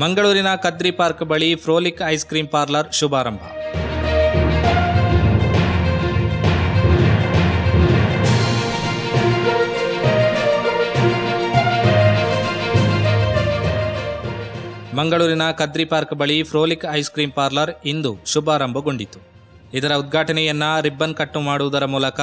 ಮಂಗಳೂರಿನ ಕದ್ರಿ ಪಾರ್ಕ್ ಬಳಿ Frolic ice cream parlour ಶುಭಾರಂಭ. ಮಂಗಳೂರಿನ ಕದ್ರಿ ಪಾರ್ಕ್ ಬಳಿ ಫ್ರೋಲಿಕ್ ಐಸ್ ಕ್ರೀಂ ಪಾರ್ಲರ್ ಇಂದು ಶುಭಾರಂಭಗೊಂಡಿತು. ಇದರ ಉದ್ಘಾಟನೆಯನ್ನ ರಿಬ್ಬನ್ ಕಟ್ಟು ಮಾಡುವುದರ ಮೂಲಕ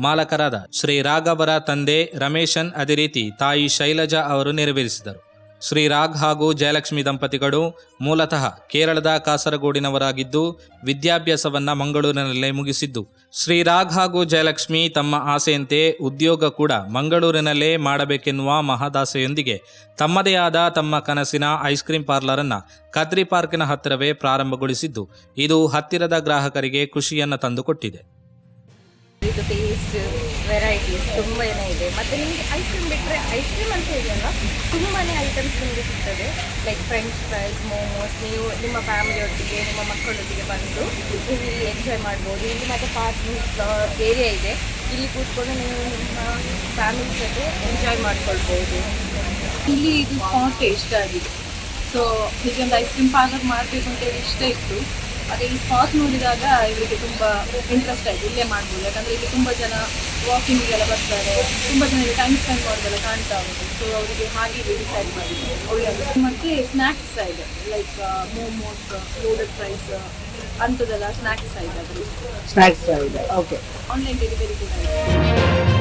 ಮಾಲಕರಾದ ಶ್ರೀ ರಾಘವರ ತಂದೆ ರಮೇಶನ್ ಅದೇ ರೀತಿ ತಾಯಿ ಶೈಲಜಾ ಅವರು ನೆರವೇರಿಸಿದರು. ಶ್ರೀ ರಾಗ್ ಹಾಗೂ ಜಯಲಕ್ಷ್ಮಿ ದಂಪತಿಗಳು ಮೂಲತಃ ಕೇರಳದ ಕಾಸರಗೋಡಿನವರಾಗಿದ್ದು, ವಿದ್ಯಾಭ್ಯಾಸವನ್ನ ಮಂಗಳೂರಿನಲ್ಲೇ ಮುಗಿಸಿದ್ದು. ಶ್ರೀ ರಾಗ್ ಹಾಗೂ ಜಯಲಕ್ಷ್ಮಿ ತಮ್ಮ ಆಸೆಯಂತೆ ಉದ್ಯೋಗ ಕೂಡ ಮಂಗಳೂರಿನಲ್ಲೇ ಮಾಡಬೇಕೆನ್ನುವ ಮಹದಾಸೆಯೊಂದಿಗೆ ತಮ್ಮದೇ ಆದ ತಮ್ಮ ಕನಸಿನ ಐಸ್ ಕ್ರೀಂ ಪಾರ್ಲರನ್ನು ಕದ್ರಿ ಪಾರ್ಕಿನ ಹತ್ತಿರವೇ ಪ್ರಾರಂಭಗೊಳಿಸಿದ್ದು, ಇದು ಹತ್ತಿರದ ಗ್ರಾಹಕರಿಗೆ ಖುಷಿಯನ್ನು ತಂದುಕೊಟ್ಟಿದೆ. ಇದು ಟೇಸ್ಟ್ ವೆರೈಟೀಸ್ ತುಂಬ ಇದೆ. ಮತ್ತು ನಿಮಗೆ ಐಸ್ ಕ್ರೀಮ್ ಬಿಟ್ಟರೆ ಐಸ್ ಕ್ರೀಮ್ ಅಂತ ಇದೆಯಲ್ಲ ತುಂಬಾ ಐಟಮ್ಸ್ ನಿಮಗೆ ಸಿಗ್ತದೆ. ಲೈಕ್ ಫ್ರೆಂಚ್ ಫ್ರೈಸ್ ಮೋಮೋಸ್ ನೀವು ನಿಮ್ಮ ಫ್ಯಾಮಿಲಿಯೊಟ್ಟಿಗೆ ನಿಮ್ಮ ಮಕ್ಕಳೊಟ್ಟಿಗೆ ಬಂದು ನೀವು ಇಲ್ಲಿ ಎಂಜಾಯ್ ಮಾಡ್ಬೋದು. ಇಲ್ಲಿ ಮತ್ತು ಪಾರ್ಕಿಂಗ್ ಏರಿಯಾ ಇದೆ. ಇಲ್ಲಿ ಕೂತ್ಕೊಂಡು ನೀವು ನಿಮ್ಮ ಫ್ಯಾಮಿಲಿ ಜೊತೆ ಎಂಜಾಯ್ ಮಾಡ್ಕೊಳ್ಬೋದು. ಇಲ್ಲಿ ಇದು ಸ್ಪಾಟ್ ಇಷ್ಟ ಆಗಿದೆ. ಸೊ ಹೀಗೆ ಒಂದು ಐಸ್ ಕ್ರೀಮ್ ಪಾರ್ಲರ್ ಮಾಡಬೇಕು ಅಂತೇಳಿ ಇಷ್ಟ ಇತ್ತು. ಅದೇ ಈ ಸ್ಪಾಟ್ ನೋಡಿದಾಗ ಇವರಿಗೆ ತುಂಬ ಇಂಟ್ರೆಸ್ಟ್ ಆಯಿತು. ಇಲ್ಲೇ ಮಾಡ್ಬೋದು. ಯಾಕಂದರೆ ಇಲ್ಲಿ ತುಂಬ ಜನ ವಾಕಿಂಗಿಗೆಲ್ಲ ಬರ್ತಾರೆ. ತುಂಬ ಜನ ಇಲ್ಲಿ ಟೈಮ್ ಸ್ಪೆಂಡ್ ಮಾಡೋದೆಲ್ಲ ಕಾಣ್ತಾ ಹೋಗುತ್ತೆ ಸೊ ಅವರಿಗೆ ಹಾಗೆ ಡಿಸೈಡ್ ಮಾಡಿದ್ರು ಒಳ್ಳೆಯದು ಮತ್ತು ಸ್ನ್ಯಾಕ್ಸ್ ಸಹ ಇದೆ ಲೈಕ್ ಮೋಮೋಸ್ ಲೋಡೆಡ್ ಫ್ರೈಸ್ ಅಂಥದ್ದೆಲ್ಲ ಸ್ನ್ಯಾಕ್ಸ್ ಸಹ ಇದೆ ಅದರಲ್ಲಿ ಸ್ನ್ಯಾಕ್ಸ್ ಇದೆ ಓಕೆ ಆನ್ಲೈನ್ ಡೆಲಿವರಿ ಕೂಡ ಇದೆ.